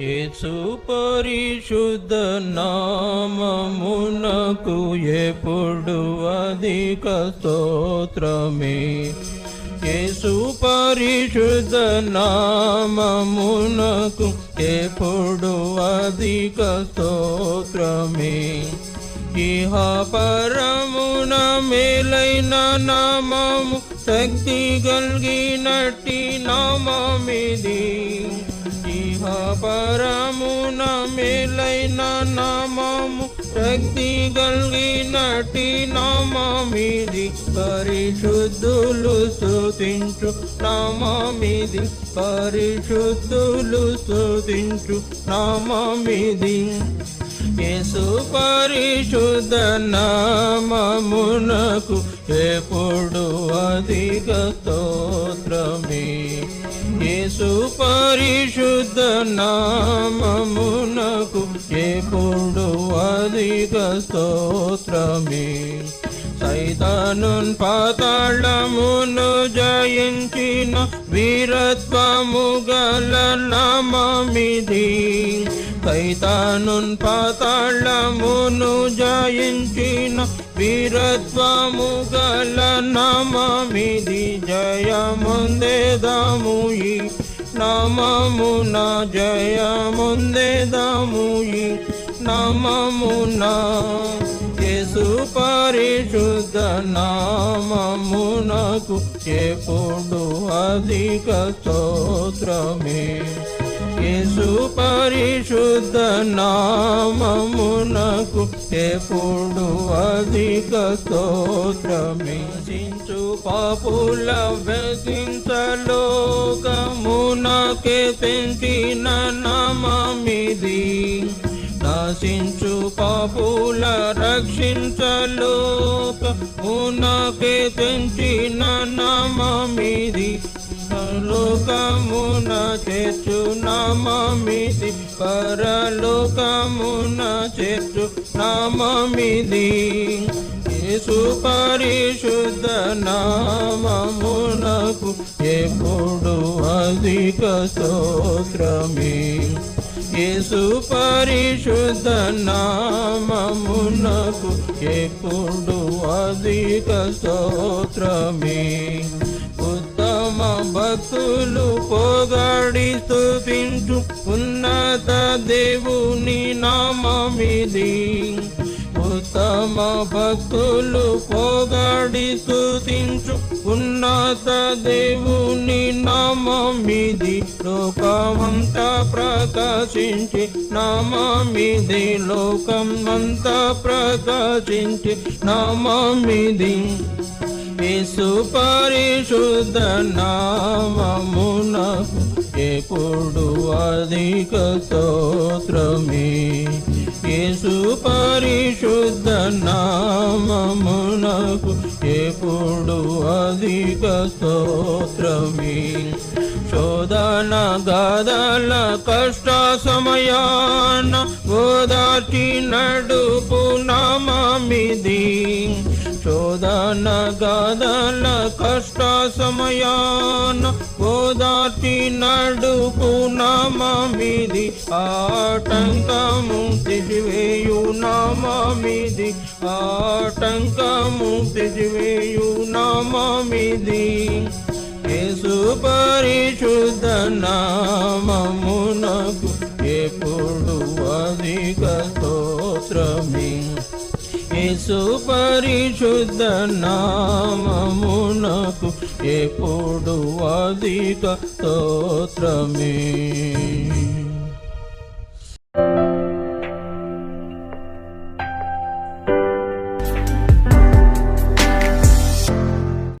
యేసు పరిశుద్ధ నామమునకు ఎప్పుడు అధిక స్తోత్రమే. యేసు పరిశుద్ధ నామమునకు ఎప్పుడు అధిక స్తోత్రమే. ఇహ పరమున మేలైన నామము శక్తి కలిగినట్టి నామమిది. అపరమున మేలైన నామము శక్తి కలిగినట్టి నామమిది పరిశుద్ధులు స్తుతించు నామమిది పరిశుద్ధులు స్తుతించు నామమిది. యేసు పరిశుద్ధ నామమునకు ఎప్పుడు అధిక స్తోత్రమే. సుపరిశుద్ధ నామమునకు ఎప్పుడు అధిక స్తోత్రమే. సైతానున్ పాతాళమును జయించిన వీరత్వము గల నామమిది. సైతానున్ పాతాళమును జయించిన వీరత్వము గల నామమిది. జయముందేదాము ఈ నామమున జయముందేదాము. ఈ నామమున యేసు పరిశుద్ధ నామమునకు చెప్పుడు అధిక స్తోత్రమే. యేసు పరిశుద్ధ నామమునకు ఎప్పుడు అధిక స్తోత్రమే చించు పాపుల వ్యసించలోకమునకే పెంచిన నామమిది. నాశించు పాపుల రక్షించలోక మునకే పెంచిన నామమిది. లోకమున చేర్చు నమమిది. పరలోకమున చేర్చు నామమిది యేసు పరిశుద్ధ నామమునకు ఎప్పుడు అధిక స్తోత్రమే. యేసు పరిశుద్ధ నామమునకు ఎప్పుడు అధిక స్తోత్రమే. ఉత్తమ భక్తులు పోగా దేవుని నామమిది. ఉత్తమ భక్తులు పొగడి స్తుతించు. ఉన్నత దేవుని నామమిది. లోకమంత ప్రకాశించి నామమిది. లోకమంతా ప్రకాశించి నామమిది. యేసు పరిశుద్ధ నామమునకు ఎప్పుడు అధిక స్తోత్రమే? యేసు పరిశుద్ధ నామమునకు ఎప్పుడు అధిక స్తోత్రమే? శోధన గదల కష్ట సమయాన ఓదార్చి నడుపు నామమిది. శోధన గదల కష్ట సమయాన ఓదార్చి నడుపు నామమిది ఆటంకము తిరివేయు నామమిది ఆటంకము తిరివేయు నామమిది. యేసు పరిశుద్ధ నామమునకు ఎప్పుడు అధిక స్తోత్రమే. యేసు పరిశుద్ధ నామమునకు ఎప్పుడు అధిక స్తోత్రమే.